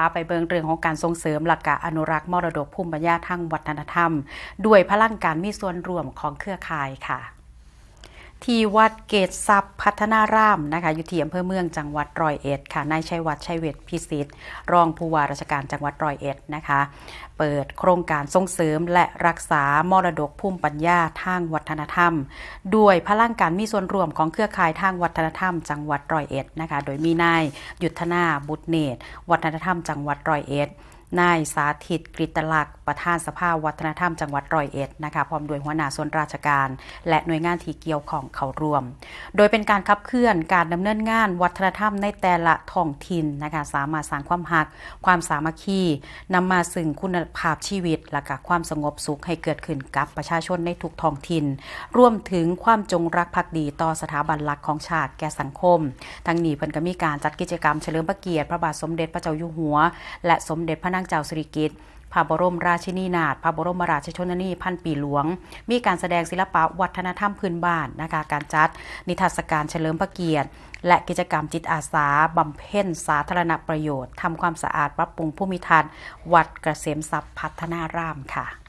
าไปเบิงเรื่องของการส่งเสริมหลักการอนุรักษ์มรดกภูมิปัญญาทางวัฒนธรรม ด้วยพลังการมีส่วนร่วมของเครือข่ายค่ะ ที่วัดเกตทรัพย์พัฒนารามนะคะอยู่ที่อำเภอเมืองจังหวัดร้อยเอ็ดค่ะนายชัยวัฒน์ชัยเวทพิสิทธิ์รองผู้ว่าราชการจังหวัดร้อยเอ็ดนะคะ เปิดโครงการส่งเสริมและรักษามรดกภูมิปัญญาทางวัฒนธรรม ด้วยพลังการมีส่วนร่วมของเครือข่ายทางวัฒนธรรม จังหวัดร้อยเอ็ดนะคะ โดยมีนายยุทธนาบุตรเนตร วัฒนธรรมจังหวัดร้อยเอ็ด นายสาธิตกริตลักษ์ประธานสภาวัฒนธรรมจังหวัดร้อยเอ็ดนะคะพร้อมด้วยหัวหน้าส่วนราชการ และหน่วยงานที่เกี่ยวของเขาร่วม โดยเป็นการขับเคลื่อนการดำเนินงานวัฒนธรรมในแต่ละท้องถิ่นนะคะสามารถสร้างความหัก ความสามัคคีนำมาซึ่งคุณภาพชีวิต และก็ความสงบสุขให้เกิดขึ้นกับประชาชนในทุกท้องถิ่น รวมถึงความจงรักภักดีต่อสถาบันหลักของชาติแก่สังคม ทั้งนี้เพิ่นก็มีการจัดกิจกรรมเฉลิมพระเกียรติพระบาทสมเด็จพระเจ้าอยู่หัว และสมเด็จพระนางเจ้าสิริกิติ์ พระบรมราชินีนาถพระบรมราชชนนีพันปีหลวง มีการแสดงศิลปะวัฒนธรรมพื้นบ้านนะคะการจัด นิทรรศการเฉลิมพระเกียรติ และกิจกรรมจิตอาสาบำเพ็ญสาธารณประโยชน์ทำความสะอาดปรับปรุงภูมิทัศน์วัดเกษมทรัพย์พัฒนารามค่ะ